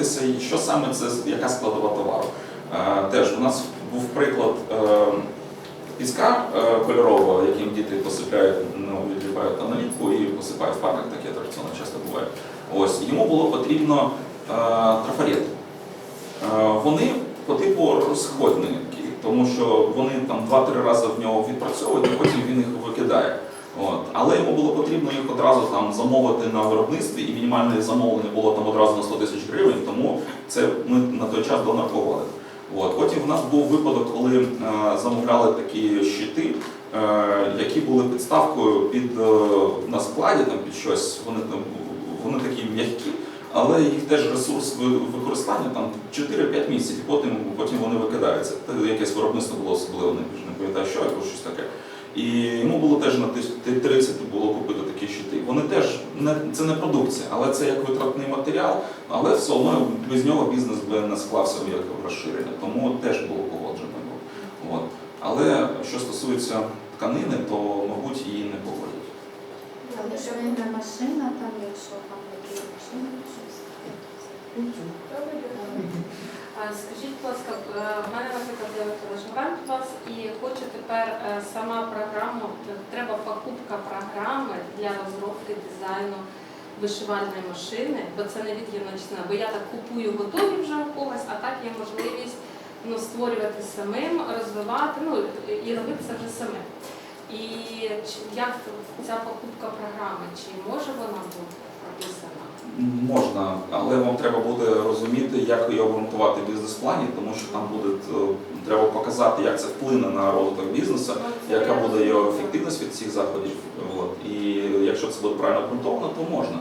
дивитися, що саме це, яка складова товару. Е, Теж у нас був приклад е, піска е, кольорового, яким діти посипають, ну, відліпають аналітку і посипають в парках, таке традиційно часто буває. Ось, йому було потрібно трафарет. Е, Вони по типу розходні, тому що вони там 2-3 рази в нього відпрацьовують, і потім він їх викидає. От. Але йому було потрібно їх одразу там замовити на виробництві, і мінімальне замовлення було там одразу на 100 тисяч гривень, тому це ми на той час донарковували. От. Потім в нас був випадок, коли е, замовляли такі щити, е, які були підставкою під е, на складі, там під щось. Вони там вони такі м'які, але їх теж ресурс використання там 4-5 місяців, потім, потім вони викидаються. Якесь виробництво було особливе, не не пам'ятаю, що або щось таке. І йому було теж на 30 було купити такі щити. Вони теж не це не продукція, але це як витратний матеріал, але все одно без нього бізнес би не склався як розширення, тому теж було погоджено. От. Але що стосується тканини, то мабуть її не погодять. Але що виграє машина, там якщо там які машини, щось Скажіть, будь ласка, е, в мене, наприклад, є тележгрант у вас і хочу тепер е, сама програму, е, треба покупка програми для розробки дизайну вишивальної машини, бо це невід'ємна частина. Бо я так купую готові вже у когось, а так є можливість ну, створювати самим, розвивати, ну і робити це вже самим. І як ця покупка програми, чи може вона бути Можна, але вам треба буде розуміти, як її обґрунтувати в бізнес-плані, тому що там буде е, треба показати, як це вплине на розвиток бізнесу, яка буде його ефективність від цих заходів. От. І якщо це буде правильно обґрунтовано, то можна.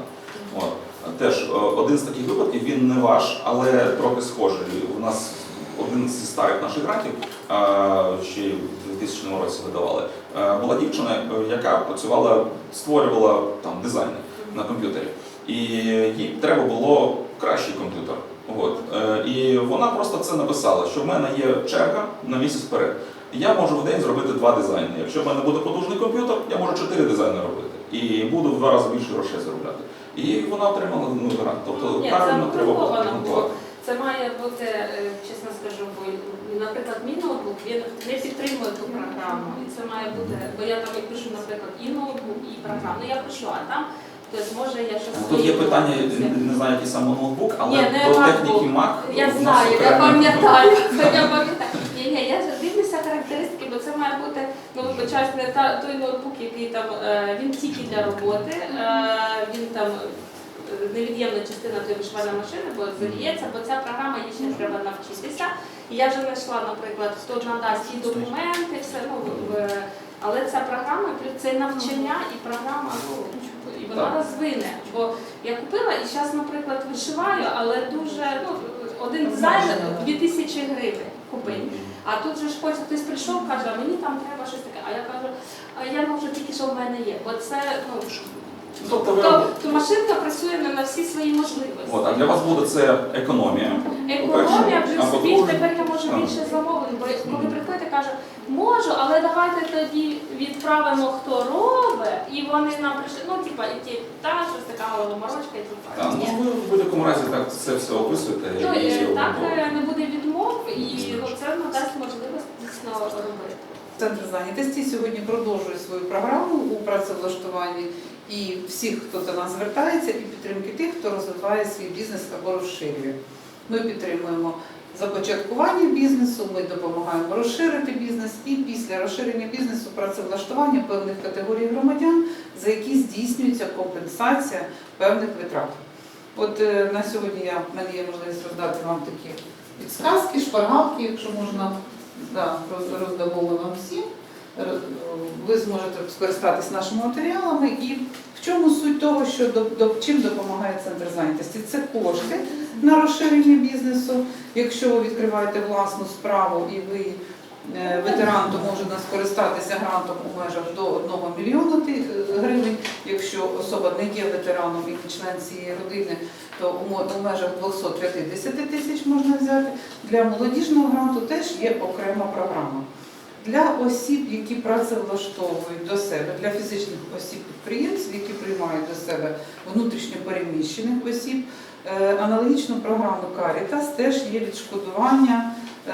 От. Теж е, один з таких випадків, він не ваш, але трохи схожий. У нас один зі старих наших грантів, е, ще в 2000 році видавали, була дівчина, яка працювала, створювала там дизайни на комп'ютері. І їй треба було кращий комп'ютер. От. Е, І вона просто це написала, що в мене є черга на місяць вперед. Я можу в день зробити два дизайни. Якщо в мене буде потужний комп'ютер, я можу чотири дизайни робити. І буду в два рази більше грошей заробляти. І вона отримала ну, грант. Тобто Ні, це правильно треба обґрунтовано, бо це має бути, е, чесно скажу, бо, наприклад, мій ноутбук він не підтримує ту програму. І це має бути, бо я там пишу, наприклад, і ноутбук, і програму. Ну я пишу, а там хтось може я щось Тут є питання, не знаю, який саме ноутбук, але Ні, не MacBook. техніки Mac. Я нас знаю, я пам'ятаю. Я пам'ятаю. Ні, ні, я ж дивлюся характеристики, бо це має бути, ну вибачаюсь, не та той ноутбук, який там е, він тільки для роботи, е, він там е, невід'ємна частина тої вишивальної машини, бо заліється, бо ця програма їй ще треба навчитися. І я вже знайшла, наприклад, хто надасть і документи, все ну в- але ця програма це навчання і програма, ну вона розвине. Бо я купила і зараз, наприклад, вишиваю, але дуже ну один дизайн 2000 гривень купить. А тут же ж потім хтось прийшов, каже, а мені там треба щось таке. А я кажу, а я можу тільки, що в мене є. Бо це ну Тобто ви то, то машинка працює не на всі свої можливості. От, а для вас буде це економія. Економія плюс тепер я можу більше замовлень, бо коли приходять і кажуть, можу, але давайте тоді відправимо, хто робить, і вони нам прийшли, ну типа і ті та щось така голоморочка, і. Так, ну ви в будь-якому разі так це все описуєте. Ну і і так е, не буде відмов, і це надасть можливість дійсно робити. Центр зайнятості сьогодні продовжує свою програму у працевлаштуванні і всіх, хто до нас звертається, і підтримки тих, хто розвиває свій бізнес або розширює. Ми підтримуємо започаткування бізнесу, ми допомагаємо розширити бізнес і після розширення бізнесу працевлаштування певних категорій громадян, за які здійснюється компенсація певних витрат. От е, на сьогодні я, в мене є можливість роздати вам такі підсказки, шпаргалки, якщо можна да, роздамо вам всім. Ви зможете скористатись нашими матеріалами і в чому суть того, що до чим допомагає центр зайнятості? Це кошти на розширення бізнесу. Якщо ви відкриваєте власну справу і ви е, ветеран, то можете скористатися грантом у межах до 1 мільйона е, гривень. Якщо особа не є ветераном і член цієї родини, то у межах 250 тисяч можна взяти. Для молодіжного гранту теж є окрема програма. Для осіб, які працевлаштовують до себе, для фізичних осіб підприємств, які приймають до себе внутрішньо переміщених осіб, аналогічну програму Caritas теж є відшкодування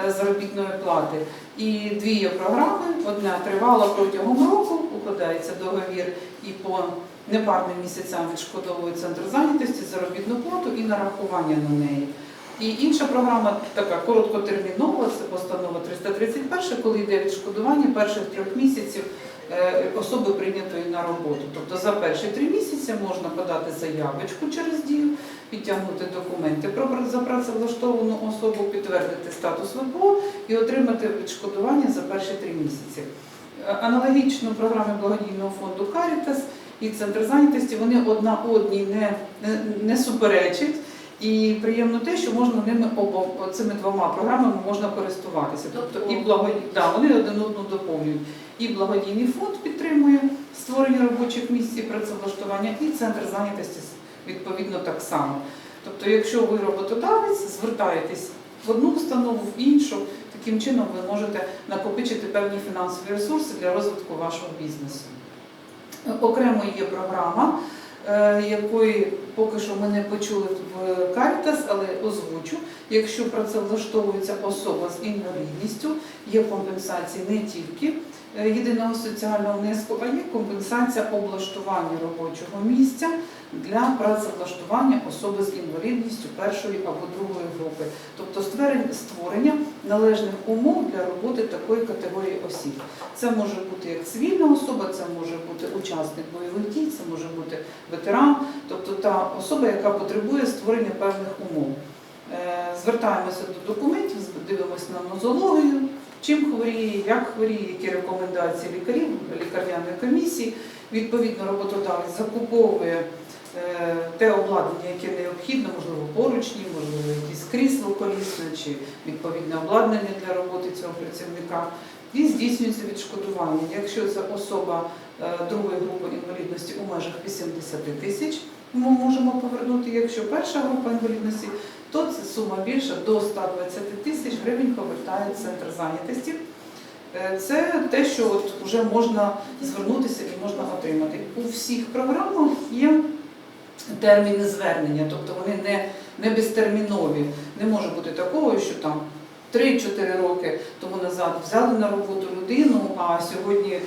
е, заробітної плати. І дві є програми. Одна тривала протягом року, укладається договір і по непарним місяцям відшкодовує центр зайнятості заробітну плату і нарахування на неї. І інша програма така короткотермінова, це постанова 331, коли йде відшкодування перших трьох місяців е, особи прийнятої на роботу. Тобто за перші три місяці можна подати заявочку через дію, підтягнути документи про за працевлаштовану особу, підтвердити статус ВПО і отримати відшкодування за перші три місяці. Е, Аналогічно програми благодійного фонду Caritas і Центр зайнятості вони одна одній не, не, не суперечать. І приємно те, що можна ними обо цими двома програмами можна користуватися. Тобто і благодій, да, вони один одну доповнюють. І благодійний фонд підтримує створення робочих місць і працевлаштування, і центр зайнятості відповідно так само. Тобто, якщо ви роботодавець, звертаєтесь в одну установу, в іншу, таким чином ви можете накопичити певні фінансові ресурси для розвитку вашого бізнесу. Окремо є програма, якої поки що ми не почули в Caritas, але озвучу. Якщо працевлаштовується особа з інвалідністю, є компенсації не тільки е, єдиного соціального внеску, а є компенсація облаштування робочого місця для працевлаштування особи з інвалідністю першої або другої групи, тобто створення- належних умов для роботи такої категорії осіб. Це може бути як цивільна особа, це може бути учасник бойових дій, це може бути ветеран, тобто та особа, яка потребує створення певних умов. Е, Звертаємося до документів, дивимося на нозологію, чим хворіє, як хворіє, які рекомендації лікарів, лікарняної комісії. Відповідно, роботодавець закуповує те обладнання, яке необхідно, можливо, поручні, можливо, якісь крісло колісне чи відповідне обладнання для роботи цього працівника. І здійснюється відшкодування. Якщо це особа е, другої групи інвалідності у межах 80 тисяч, ми можемо повернути. Якщо перша група інвалідності, то це сума більша до 120 тисяч гривень повертає центр зайнятості. Е, Це те, що от вже можна звернутися і можна отримати. У всіх програмах є терміни звернення, тобто вони не, не безтермінові. Не може бути такого, що там 3-4 роки тому назад взяли на роботу людину, а сьогодні е,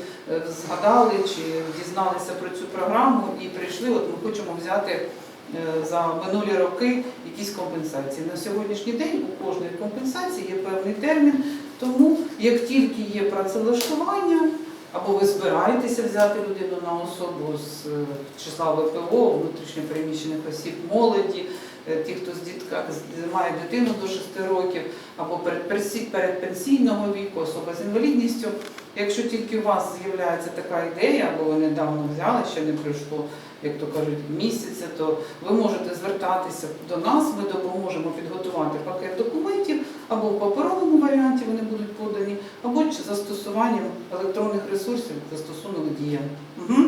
згадали чи дізналися про цю програму і прийшли. От ми хочемо взяти е, за минулі роки якісь компенсації. На сьогоднішній день у кожної компенсації є певний термін. Тому як тільки є працевлаштування, або ви збираєтеся взяти людину на особу з е, числа ВПО, внутрішньопереміщених осіб, молоді, е, ті, хто з дітка має дитину до 6 років, або передпенсійного віку, особа з інвалідністю. Якщо тільки у вас з'являється така ідея, або ви недавно взяли, ще не пройшло, як то кажуть, місяця, то ви можете звертатися до нас, ми допоможемо підготувати пакет документів, або в паперовому варіанті вони будуть подані, або чи застосуванням електронних ресурсів застосунок дія. Угу.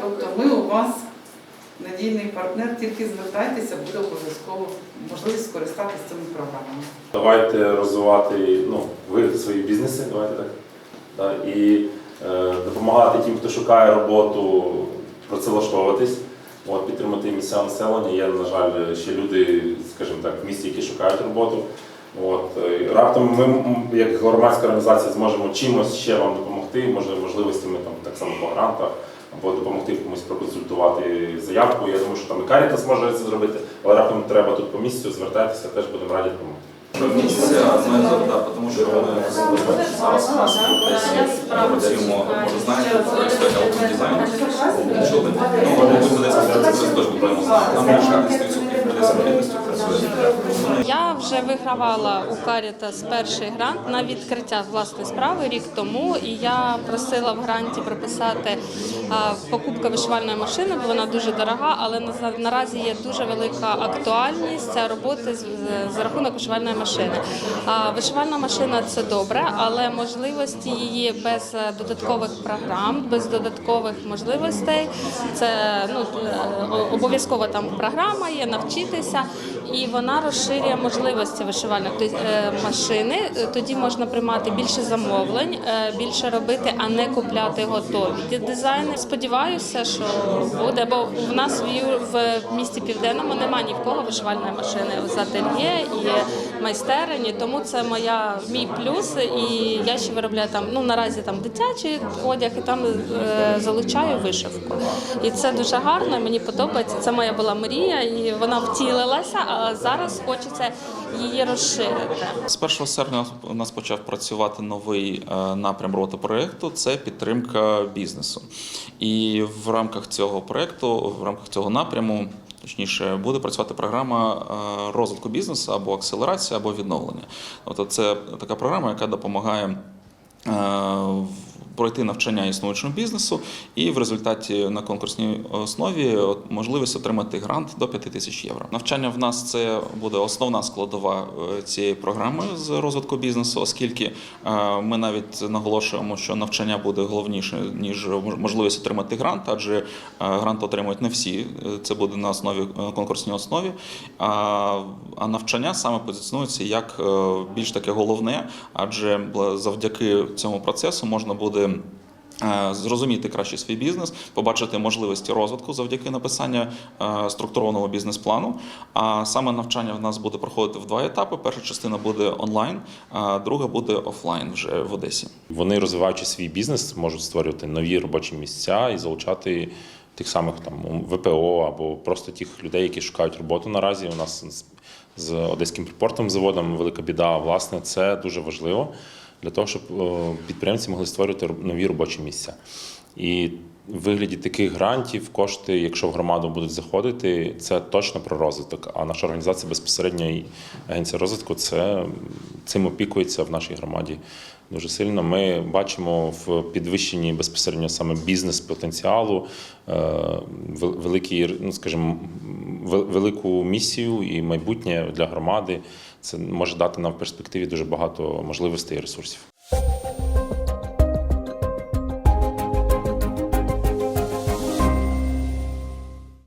Тобто ми у вас надійний партнер, тільки звертайтеся, буде обов'язково можливість скористатися цими програмами. Давайте розвивати ну, ви свої бізнеси, давайте так. Да, і е, допомагати тим, хто шукає роботу, працевлаштовуватись, от, підтримати місцеве населення. Є, на жаль, ще люди, скажімо так, в місті, які шукають роботу. От, раптом ми, як громадська організація, зможемо чимось ще вам допомогти, може, можливостями там, так само по грантах, або допомогти комусь проконсультувати заявку. Я думаю, що там і Caritas може це зробити, але раптом треба тут по місцю, звертайтеся, теж будемо раді допомогти. Місця да, тому що ми зараз працюємо, може знаєте, це дизайн. Ну, мабуть, теж будемо знати. Нам більше 10% людей з інвалідністю працює. Вони Я вже вигравала у Caritas перший грант на відкриття власної справи рік тому, і я просила в гранті прописати покупка вишивальної машини, бо вона дуже дорога, але на- наразі є дуже велика актуальність роботи за рахунок вишивальної машини. Вишивальна машина це добре, але можливості її без е, додаткових програм, без додаткових можливостей. Це ну е, обов'язково там програма є, навчитися. І вона розширює можливості вишивальної тобто, е, машини. Е, Тоді можна приймати більше замовлень, е, більше робити, а не купляти готові дизайни. Сподіваюся, що буде, бо в нас в місті Південному немає ні в кого вишивальної машини з ательє і майстерні, тому це моя мій плюс. І я ще виробляю там ну наразі там дитячий одяг, і там е, залучаю вишивку. І це дуже гарно. Мені подобається. Це моя була мрія, і вона втілилася. А зараз хочеться її розширити. З 1 серпня у нас почав працювати новий е, напрям роботи проєкту це підтримка бізнесу. І в рамках цього проєкту, в рамках цього напряму, точніше, буде працювати програма е, розвитку бізнесу або акселерація, або відновлення. Тобто це така програма, яка допомагає. Е, Пройти навчання існуючому бізнесу, і в результаті на конкурсній основі можливість отримати грант до 5 тисяч євро. Навчання в нас це буде основна складова е, цієї програми з розвитку бізнесу, оскільки е, ми навіть наголошуємо, що навчання буде головніше ніж можливість отримати грант, адже е, грант отримують не всі. Е, Це буде на основі е, конкурсній основі. А, навчання саме позиціонується як е, більш таке головне, адже завдяки цьому процесу можна буде. Е, Зрозуміти краще свій бізнес, побачити можливості розвитку завдяки написанню е, структурованого бізнес-плану. А саме навчання в нас буде проходити в два етапи. Перша частина буде онлайн, а друга буде офлайн вже в Одесі. Вони, розвиваючи свій бізнес, можуть створювати нові робочі місця і залучати тих самих там ВПО або просто тих людей, які шукають роботу наразі. У нас з- одеським припортовим заводом велика біда. Власне, це дуже важливо для того, щоб підприємці могли створювати нові робочі місця. І в вигляді таких грантів кошти, якщо в громаду будуть заходити, це точно про розвиток. А наша організація безпосередньо і агенція розвитку це цим опікується в нашій громаді дуже сильно. Ми бачимо в підвищенні безпосередньо саме бізнес-потенціалу, е, вел- ну скажімо, велику місію і майбутнє для громади. Це може дати нам в перспективі дуже багато можливостей і ресурсів.